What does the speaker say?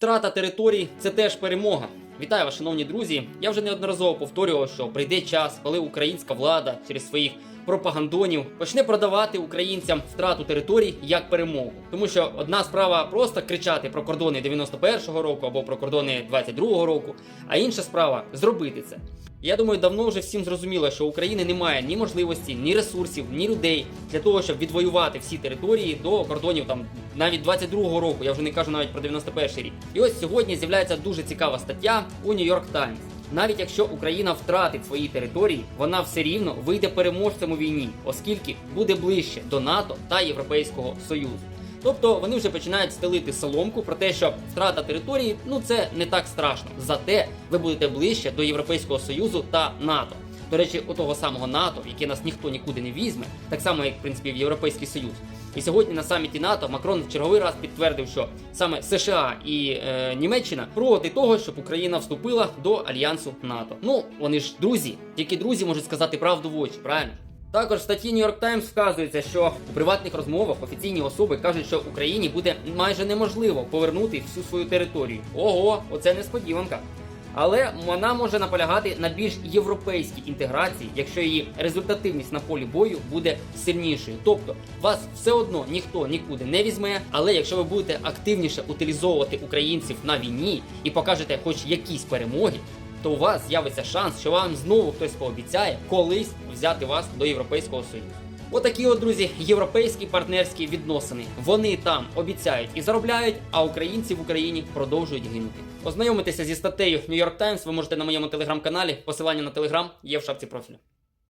Втрата територій це теж перемога. Вітаю вас, шановні друзі. Я вже неодноразово повторював, що прийде час, коли українська влада через своїх пропагандонів почне продавати українцям втрату територій як перемогу. Тому що одна справа просто кричати про кордони 91-го року або про кордони 22-го року, а інша справа зробити це. Я думаю, давно вже всім зрозуміло, що України немає ні можливості, ні ресурсів, ні людей для того, щоб відвоювати всі території до кордонів там навіть 22-го року. Я вже не кажу навіть про 91-й рік. І ось сьогодні з'являється дуже цікава стаття у York Times. Навіть якщо Україна втратить свої території, вона все рівно вийде переможцем у війні, оскільки буде ближче до НАТО та Європейського Союзу. Тобто вони вже починають стелити соломку про те, що втрата території ну це не так страшно. Зате ви будете ближче до Європейського Союзу та НАТО. До речі, у того самого НАТО, яке нас ніхто нікуди не візьме, так само як в принципі в Європейський Союз. І сьогодні на саміті НАТО Макрон в черговий раз підтвердив, що саме США і е, Німеччина проти того, щоб Україна вступила до альянсу НАТО. Ну вони ж друзі, тільки друзі можуть сказати правду в очі, правильно? Також в статті New York Times вказується, що у приватних розмовах офіційні особи кажуть, що Україні буде майже неможливо повернути всю свою територію. Ого, оце несподіванка. Але вона може наполягати на більш європейській інтеграції, якщо її результативність на полі бою буде сильнішою. Тобто вас все одно ніхто нікуди не візьме, але якщо ви будете активніше утилізовувати українців на війні і покажете хоч якісь перемоги, то у вас з'явиться шанс, що вам знову хтось пообіцяє колись взяти вас до Європейського Союзу. Отакі от, друзі, європейські партнерські відносини. Вони там обіцяють і заробляють, а українці в Україні продовжують гинути. Ознайомитися зі статтею New York Times ви можете на моєму телеграм-каналі. Посилання на телеграм є в шапці профілю.